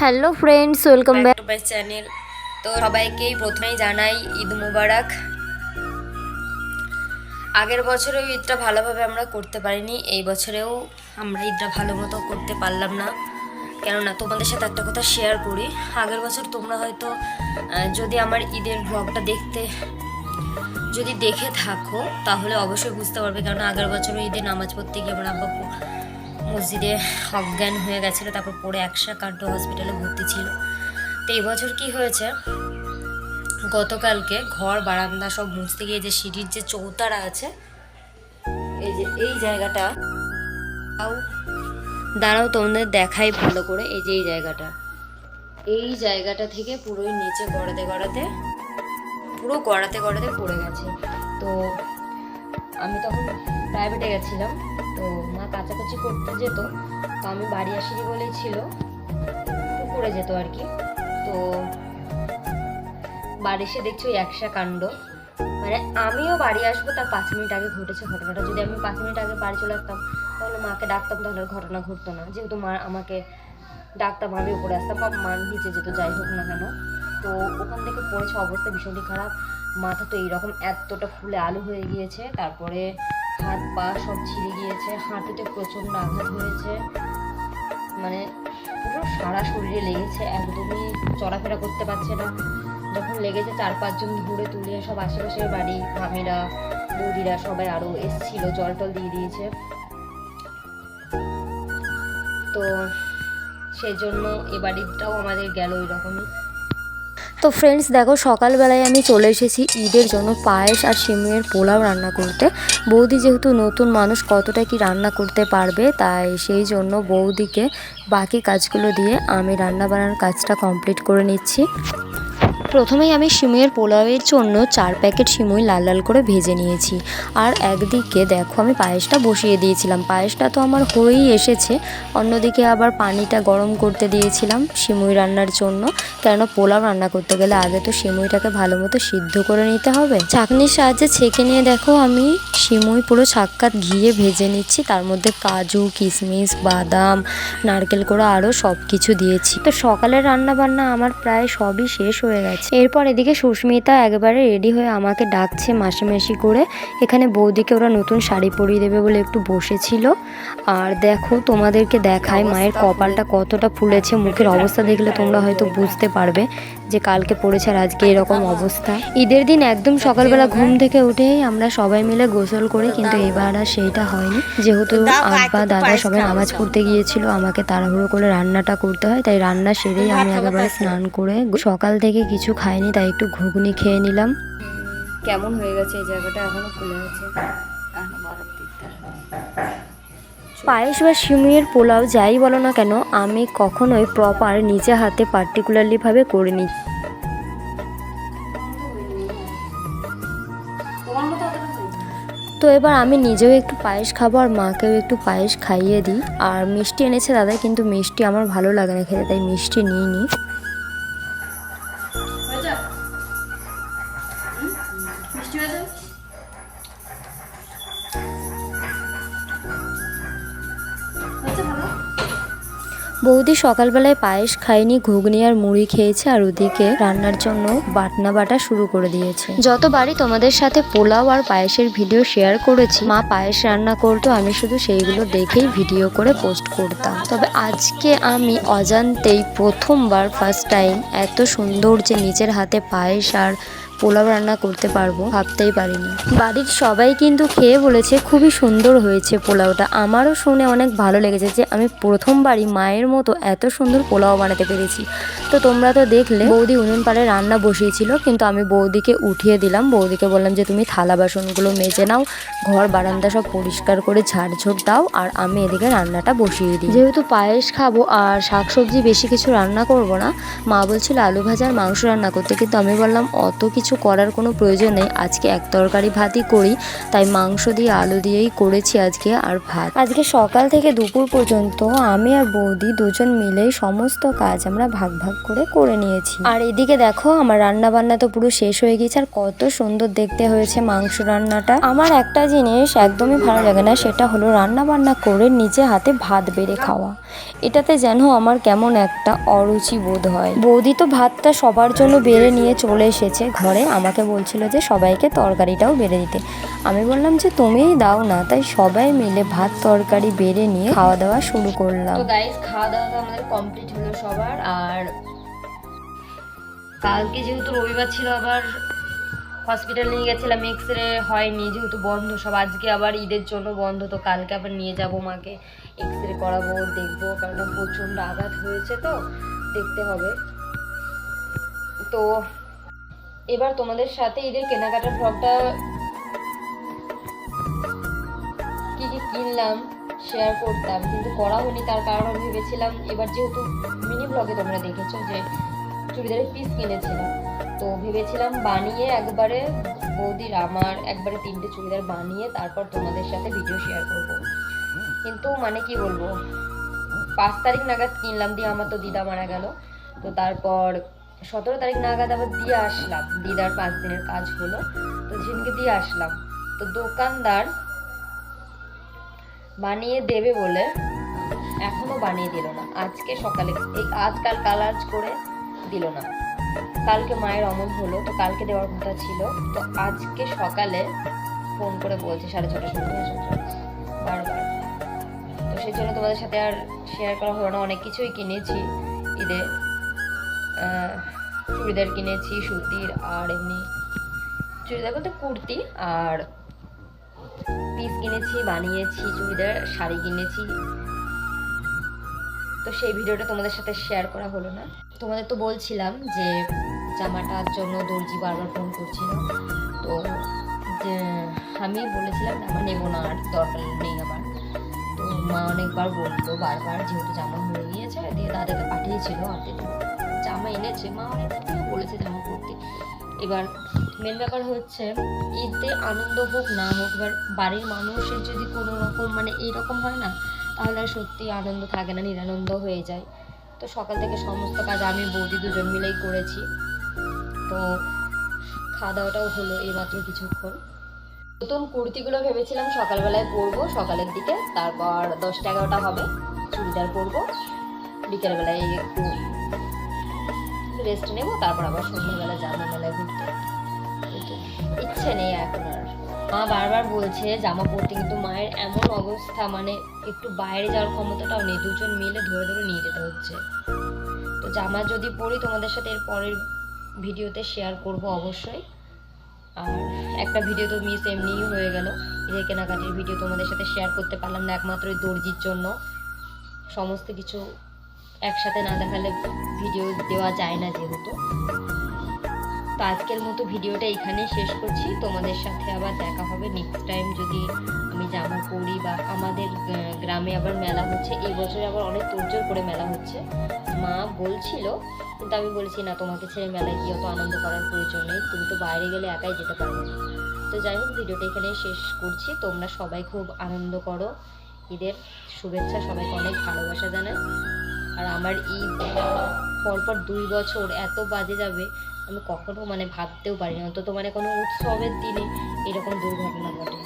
Hello friends welcome back. To my channel তো সবাইকেই প্রথমেই জানাই ঈদ মুবারক। আগের বছরেও ঈদটা ভালোভাবে আমরা করতে পারিনি এই বছরেও আমরা ঈদটা ভালো মতো করতে পারলাম না। কেননা তোমাদের সাথে একটা কথা শেয়ার করি আগের বছর তোমরা হয়তো যদি আমার ঈদের ব্লগটা দেখতে যদি দেখে থাকো তাহলে অবশ্যই বুঝতে পারবে কারণ আগের বছরও ঈদে নামাজ পড়তে গিয়ে আমরা মসজিদে অজ্ঞান হয়ে গেছিল, তারপর পরে একশা কান্টো হসপিটালে ভর্তি ছিল। তো এই বছর কি হয়েছে? গতকালকে ঘর, বারান্দা সব মুছতে গিয়ে যে সিঁড়ির যে চৌতারা আছে, এই যে, এই জায়গাটা তাও দাঁড়াও, তোমাদের দেখাই ভালো করে, এই যে এই জায়গাটা। এই জায়গাটা থেকে পুরোই নিচে গড়াতে গড়াতে, পুরো গড়াতে গড়াতে পড়ে গেছে। তো আমি তখন প্রাইভেটে গেছিলাম। তো মা কাচাকুচি করতে যেত, তো আমি বাড়ি আসিনি বলেই ছিল। পুকুরে যেত আর কি। তো বাড়ি এসে দেখছি ওই একসা কাণ্ড। মানে আমিও বাড়ি আসব, তার পাঁচ মিনিট আগে ঘটেছে ঘটনাটা। যদি আমি পাঁচ মিনিট আগে বাড়ি চলে আসতাম, তাহলে মাকে ডাকতাম, তাহলে ঘটনা ঘটতো না। যেহেতু মা আমাকে ডাকতাম, আমি উপরে আসতাম বা মা নিচে যেত, যাই হোক না কেন। তো ওখান থেকে পড়েছে অবস্থা ভীষণই খারাপ। মাথা তো এইরকম এতটা ফুলে আলু হয়ে গিয়েছে, তারপরে হাত পা সব ছিঁড়ে গিয়েছে, হাঁটুতে প্রচণ্ড আঘাত হয়েছে। মানে পুরো সারা শরীরে লেগেছে, একদমই চলাফেরা করতে পারছে না। যখন লেগেছে চার পাঁচজন ঘুরে তুলে সব আশেপাশের বাড়ি মামিরা বৌদিরা সবাই আরও এসছিল, জল টল দিয়ে দিয়েছে। তো সেই জন্য এ বাড়িটাও আমাদের গেল ওই রকমই। তো ফ্রেন্ডস দেখো সকালবেলায় আমি চলে এসেছি ঈদের জন্য পায়েস আর সিমের পোলাও রান্না করতে। বৌদি যেহেতু নতুন মানুষ, কতটা কি রান্না করতে পারবে তাই সেই জন্য বৌদিকে বাকি কাজগুলো দিয়ে আমি রান্না বানানোর কাজটা কমপ্লিট করে নিচ্ছি। প্রথমেই আমি সিমুইয়ের পোলাওয়ের জন্য চার প্যাকেট সিমুই লাল লাল করে ভেজে নিয়েছি। আর একদিকে দেখো আমি পায়েসটা বসিয়ে দিয়েছিলাম। পায়েসটা তো আমার হয়েই এসেছে। অন্যদিকে আবার পানিটা গরম করতে দিয়েছিলাম সিমুই রান্নার জন্য। কেননা পোলাও রান্না করতে গেলে আগে তো সিমুইটাকে ভালো মতো সিদ্ধ করে নিতে হবে। চাকনির সাহায্যে ছেঁকে নিয়ে দেখো আমি সিমুই পুরো ছাক্কাত ঘিয়ে ভেজে নিচ্ছি। তার মধ্যে কাজু, কিশমিশ, বাদাম, নারকেল করে আরও সব কিছু দিয়েছি। তো সকালের রান্না বান্না আমার প্রায় সবই শেষ হয়ে গেছে। এরপর এদিকে সুস্মিতা একবারে রেডি হয়ে আমাকে ডাকছে মাসি করে। এখানে বৌদিকে ওরা নতুন শাড়ি পরিয়ে দেবে বলে একটু বসেছিল। আর দেখো তোমাদেরকে দেখায় মায়ের কপালটা কতটা ফুলেছে, মুখের অবস্থা দেখলে তোমরা হয়তো বুঝতে পারবে। যে কালকে পড়েছে আর আজকে এরকম অবস্থা। ঈদের দিন একদম সকালবেলা ঘুম থেকে উঠেই আমরা সবাই মিলে গোসল করি কিন্তু এবার আর সেইটা হয়নি। যেহেতু আব্বা দাদা সবাই নামাজ পড়তে গিয়েছিল আমাকে তাড়াহুড়ো করে রান্নাটা করতে হয় তাই রান্না সেরেই আমি একেবারে স্নান করে সকাল থেকে কিছু খাইনি তাই একটু ঘুগনি খেয়ে নিলাম। কেমন হয়ে গেছে এই জায়গাটা? এখনও খুলে আছে। পায়েস বা সিমুইয়ের পোলাও যাই বলো না কেন, আমি কখনোই প্রপার নিজে হাতে পার্টিকুলারলিভাবে করিনি। তো এবার আমি নিজেও একটু পায়েস খাব আর মাকেও একটু পায়েস খাইয়ে দিই। আর মিষ্টি এনেছে দাদা কিন্তু মিষ্টি আমার ভালো লাগে না খেতে, তাই মিষ্টি নিইনি। বৌদি সকালবেলায় পায়েস খায়নি, ঘুগনি আর মুড়ি খেয়েছে আর ওদিকে রান্নার জন্য বাটনা বাটা শুরু করে দিয়েছে। যতবারই তোমাদের সাথে পোলাও আর পায়েসের ভিডিও শেয়ার করেছি, মা পায়েস রান্না করতো, আমি শুধু সেইগুলো দেখেই ভিডিও করে পোস্ট করতাম। তবে আজকে আমি অজান্তেই প্রথমবার ফার্স্ট টাইম এত সুন্দর যে নিজের হাতে পায়েস আর পোলাও রান্না করতে পারব, ভাবতেই পারিনি। বাড়ির সবাই কিন্তু খেয়ে বলেছে, খুবই সুন্দর হয়েছে পোলাওটা। আমারও শুনে অনেক ভালো লেগেছে যে আমি প্রথমবারই মায়ের মতো এত সুন্দর পোলাও বানাতে পেরেছি। তো তোমরা তো দেখলে, বৌদি উনুন পাড়ে রান্না বসিয়েছিল, কিন্তু আমি বৌদিকে উঠিয়ে দিলাম। বৌদিকে বললাম যে, তুমি থালা বাসনগুলো মেজে নাও, ঘর, বারান্দা সব পরিষ্কার করে ঝাড়ঝোড় দাও, আর আমি এদিকে রান্নাটা বসিয়ে দিই। যেহেতু পায়েস খাব আর শাকসবজি বেশি কিছু রান্না করব না, মা বলছিল আলু ভাজা আর মাংস রান্না করতে, কিন্তু আমি বললাম, অত কিছু করার কোনো প্রয়োজন নেই, আজকে এক তরকারি ভাতই করি। তাই মাংস দিয়ে আলু দিয়েই করেছি আজকে আর ভাত। আজকে সকাল থেকে দুপুর পর্যন্ত আমি আর বৌদি দুজন মিলেই সমস্ত কাজ আমরা ভাগ ভাগ করে করে নিয়েছি। আর এদিকে দেখো আমার রান্না বান্না তো পুরো শেষ হয়ে গেছে আর কত সুন্দর দেখতে হয়েছে মাংস রান্নাটা। আমার একটা জিনিস একদমই ভালো লাগে না সেটা হলো রান্না বান্না করে নিজে হাতে ভাত বেড়ে খাওয়া। এটাতে যেন আমার কেমন একটা অরুচি বোধ হয়। বৌদি তো ভাতটা সবার জন্য বেড়ে নিয়ে চলে এসেছে ঘরে আমাকে বলছিল যে সবাইকে তরকারিটাও বেড়ে দিতে। আমি বললাম যে তুমিই দাও না তাই সবাই মিলে ভাত তরকারি বেড়ে নিয়ে খাওয়া দাওয়া শুরু করলাম। তো খাওয়া দাওয়া আমাদের কমপ্লিট হলো সবার আর কালকে যেহেতু রবিবার ছিল, আবার হসপিটাল নিয়ে গেছিলাম এক্স রে হয়নি, যেহেতু বন্ধ, সব আজকে আবার ঈদের জন্য বন্ধ, তো কালকে আবার নিয়ে যাব মাকে। এক্স রে করাবো, দেখব, কারণ প্রচণ্ড আঘাত হয়েছে তো, দেখতে হবে। তো এবার তোমাদের সাথে ঈদের কেনাকাটার ব্লগটা কি কি কিনলাম শেয়ার করতাম, কিন্তু করা হয়নি, তার কারণ ভেবেছিলাম, এবার যেহেতু মিনি ব্লগে তোমরা দেখেছ যে চুড়িদারের পিস কিনেছিলাম। তো ভেবেছিলাম বানিয়ে একবারে বৌদির, আমার একবারে তিনটে চুড়িদার বানিয়ে তারপর তোমাদের সাথে ভিডিও শেয়ার করব। কিন্তু মানে কি বলব? পাঁচ তারিখ নাগাদ কিনলাম দিয়ে আমার তো দিদা মারা গেল। তো তারপর সতেরো তারিখ নাগাদ আবার দিয়ে আসলাম। দিদার পাঁচ দিনের কাজ হলো। তো সেদিনকে দিয়ে আসলাম। তো দোকানদার বানিয়ে দেবে বলে এখনও বানিয়ে দিল না। আজকে সকালে, এই আজকাল কালাজ করে দিল না। কালকে মায়ের অমন হলো, তো কালকে দেওয়ার কথা ছিল। তো আজকে সকালে ফোন করে বলছে সাড়ে ছটার সময় বারবার। তো সেই জন্য তোমাদের সাথে আর শেয়ার করা হলো না। অনেক কিছুই কিনেছি। ঈদে চুড়িদার কিনেছি, সুতির, আর এমনি চুড়িদার বলতে কুর্তি, আর পিস কিনেছি, বানিয়েছি, চুড়িদার, শাড়ি কিনেছি। তো সেই ভিডিওটা তোমাদের সাথে শেয়ার করা হলো না। তোমাদের তো বলছিলাম যে জামাটার জন্য দর্জি বারবার ফোন করছিল। তো আমি বলেছিলাম জামা নেব না আর দরকার নেই আমার। তো মা অনেকবার বলতো বারবার যেহেতু জামা হয়ে গিয়েছে, দিয়ে দাদাকে পাঠিয়েছিল হাতে জামা এনেছে, মা অনেকবার বলেছে জামা পরতে। এবার মেন ব্যাপার হচ্ছে, ঈদে আনন্দ হোক না হোক, এবার বাড়ির মানুষের যদি কোনো রকম মানে এইরকম হয় না তাহলে আর সত্যি আনন্দ থাকে না, নিরানন্দ হয়ে যায়। তো সকাল থেকে সমস্ত কাজ আমি বৌদি দুজন মিলেই করেছি। তো খাওয়া দাওয়াটাও হলো এইমাত্র কিছুক্ষণ। নতুন কুর্তিগুলো ভেবেছিলাম সকালবেলায় পরবো, সকালের দিকে। তারপর দশটা এগারোটা হবে, চুড়িদার পরবো। বিকেলবেলায় একটু রেস্ট নেব, তারপর আবার সন্ধ্যাবেলা যাব মেলায় ঘুরতে। ইচ্ছে নেই এখন আর। মা বারবার বলছে জামা পরতে, কিন্তু মায়ের এমন অবস্থা মানে একটু বাইরে যাওয়ার ক্ষমতাটাও নেই, দুজন মিলে ধরে ধরে নিয়ে যেতে হচ্ছে। তো জামা যদি পরি, তোমাদের সাথে এর পরের ভিডিওতে শেয়ার করব অবশ্যই। আর একটা ভিডিও তো মিস এমনিই হয়ে গেল। ঈদের কেনাকাটির ভিডিও তোমাদের সাথে শেয়ার করতে পারলাম না একমাত্র ওই দর্জির জন্য। সমস্ত কিছু একসাথে না দেখালে ভিডিও দেওয়া যায় না যেহেতু। তো আজকের মতো ভিডিওটা এখানেই শেষ করছি। তোমাদের সাথে আবার দেখা হবে নেক্সট টাইম যদি আমি জামা পরি বা আমাদের গ্রামে আবার মেলা হচ্ছে। এই বছরে আবার অনেক তোড়জোড় করে মেলা হচ্ছে। মা বলছিল, কিন্তু আমি বলছি, না, তোমাকে ছেড়ে মেলায় গিয়ে অত আনন্দ করার প্রয়োজন নেই। তুমি তো বাইরে গেলে একাই যেতে পারবে তো যাই হোক, ভিডিওটা এখানেই শেষ করছি। তোমরা সবাই খুব আনন্দ করো। ঈদের শুভেচ্ছা সবাইকে অনেক ভালোবাসা জানাই। আর আমার ঈদ পরপর দুই বছর এত বাজে যাবে আমি কখনো মানে ভাবতেও পারিনি। অন্তত মানে কোনো উৎসবের দিনে এরকম দুর্ঘটনা ঘটে।